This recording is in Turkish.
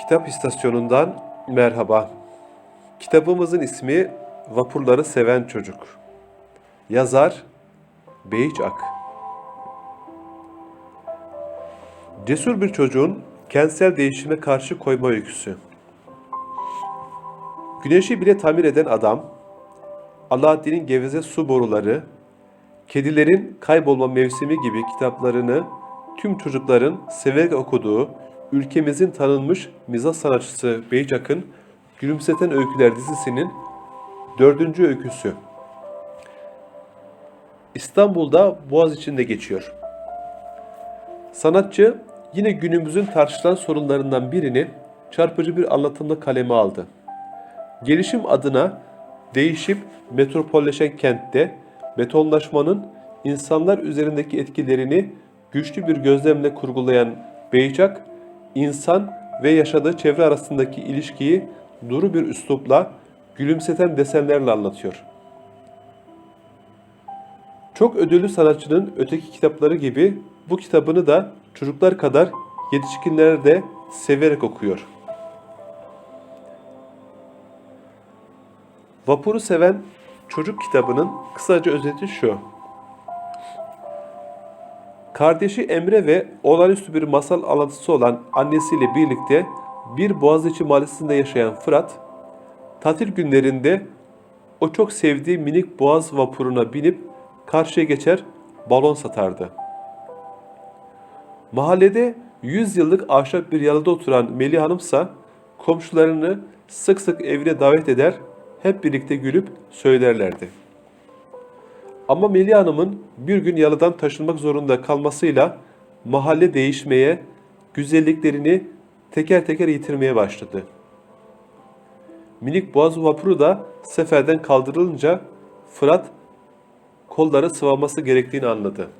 Kitap istasyonundan merhaba. Kitabımızın ismi Vapurları Seven Çocuk. Yazar Beyiç Ak. Cesur bir çocuğun kentsel değişime karşı koyma öyküsü. Güneşi bile tamir eden adam, Alaaddin'in geveze su boruları, Kedilerin Kaybolma Mevsimi gibi kitaplarını tüm çocukların severek okuduğu ülkemizin tanınmış mizah sanatçısı Beycak'ın Gülümseten Öyküler dizisinin dördüncü öyküsü. İstanbul'da Boğaz içinde geçiyor. Sanatçı yine günümüzün tartışılan sorunlarından birini çarpıcı bir anlatımla kaleme aldı. Gelişim adına değişip metropolleşen kentte betonlaşmanın insanlar üzerindeki etkilerini güçlü bir gözlemle kurgulayan Beycak, insan ve yaşadığı çevre arasındaki ilişkiyi duru bir üslupla, gülümseten desenlerle anlatıyor. Çok ödüllü sanatçının öteki kitapları gibi bu kitabını da çocuklar kadar yetişkinler de severek okuyor. Vapuru seven çocuk kitabının kısaca özeti şu. Kardeşi Emre ve olağanüstü bir masal anlatısı olan annesiyle birlikte bir Boğaziçi mahallesinde yaşayan Fırat, tatil günlerinde o çok sevdiği minik boğaz vapuruna binip karşıya geçer balon satardı. Mahallede 100 yıllık ahşap bir yalıda oturan Melih Hanımsa komşularını sık sık evine davet eder, hep birlikte gülüp söylerlerdi. Ama Melih Hanım'ın bir gün yalıdan taşınmak zorunda kalmasıyla mahalle değişmeye, güzelliklerini teker teker yitirmeye başladı. Minik boğaz vapuru da seferden kaldırılınca Fırat kolları sıvaması gerektiğini anladı.